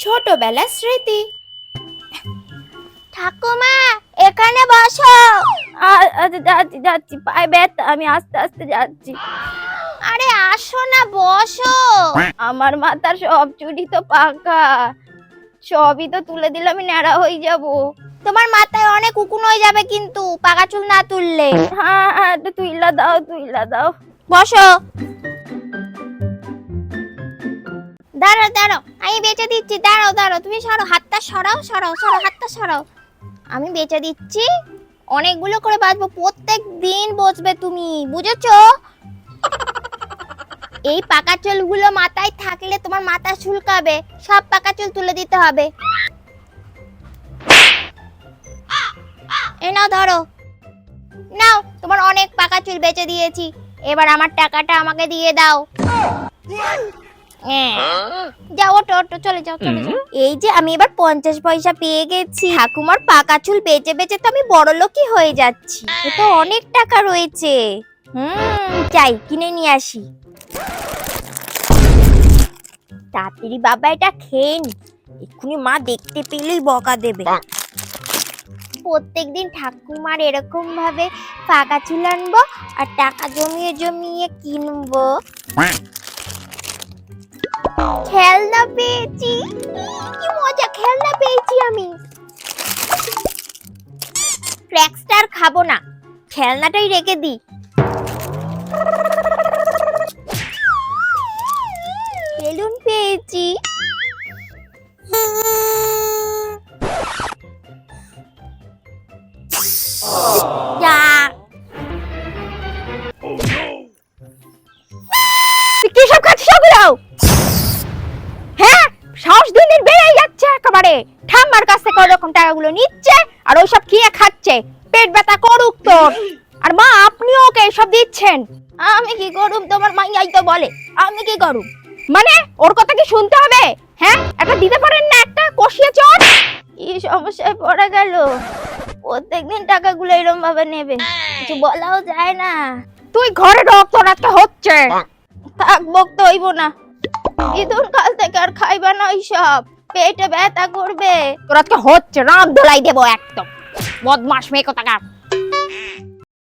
ছোটবেলার স্মৃতি। ঠাকুমা এখানে বসো। আচ্ছা যাচ্ছি যাচ্ছি পায়ে ব্যথা আমি আস্তে আস্তে যাচ্ছি। আরে আসো না বসো। আমার মাথার সব চুড়ি তো পাকা। সবই তো তুলে দিলে আমি ন্যাড়া হয়ে যাব। তোমার মাথায় অনেক উকুন হয়ে যাবে কিন্তু পাকা চুল না তুললে। হ্যাঁ হ্যাঁ তুইলা দাও তুইলা দাও। বসো। দাঁড়াও দাঁড়াও। আমি বেঁচে দিচ্ছি। দাঁড়াও দাঁড়াও। তুমি সরো, হাতটা সরাও সরাও, সরো, হাতটা সরাও। আমি বেঁচে দিচ্ছি। অনেকগুলো করে বাঁচবো। প্রত্যেক দিন বসবে তুমি, বুঝেছ? এই পাকা চুলগুলো মাথায় থাকলে তোমার মাথা চুলকাবে। সব পাকা চুল তুলে দিতে হবে। এ নাও, ধরো। নাও, তোমার অনেক পাকা চুল বেচে দিয়েছি। এবার আমার টাকাটা আমাকে দিয়ে দাও। যাও ওটো ওটো চলে যাও চলে যাও। এই যে আমি এবার পঞ্চাশ পয়সা পেয়ে গেছি। ঠাকুমার পাকা চুল বেচে বেচে তো আমি বড় লোকই হয়ে যাচ্ছি। এ তো অনেক টাকা রয়েছে। হুম চাই কিনে নিয়ে আসি। তাড়াতাড়ি বাবা এটা খেয়ে নি। এক্ষুনি মা দেখতে পেলেই বকা দেবে। প্রত্যেকদিন ঠাকুমার এরকম ভাবে পাকা চুল আনব আর টাকা জমিয়ে জমিয়ে কিনবো। খেলনা পেয়েছি। কি মজা, খেলনা পেয়েছি আমি। ক্র্যাকস্টার খাব না। খেলনাটাই রেখে দিই। বেলুন পেয়েছি। যা একেবারে ঠাম্মার কাছ থেকে ওরকম টাকাগুলো নিচ্ছে আর ওইসব খেয়ে খাচ্ছে। পেট ব্যথা করুক তোর। আর মা আপনিও ওকে এসব দিচ্ছেন। আমি কি করুম? তোমার মাইয়াই তো বলে। আমি কি করুম? মানে ওর কথা কি শুনতে হবে? হ্যাঁ? একটা দিতে পারেন না একটা? কষিয়ে চল। কি সমস্যায় পড়ে গেল? প্রত্যেকদিন টাকাগুলো এরকম ভাবে নেবে। কিছু বলাও যায় না। তুই ঘরে তোর আজকে হচ্ছে। থাক বকতে হইব না। ইদুন কাল থেকে আর খাইবা না সব পেটে ব্যথা করবে। তোর আজকে হচ্ছে রাম দোলাই দেবো একদম। বদমাস মেয়ে কোথাকার।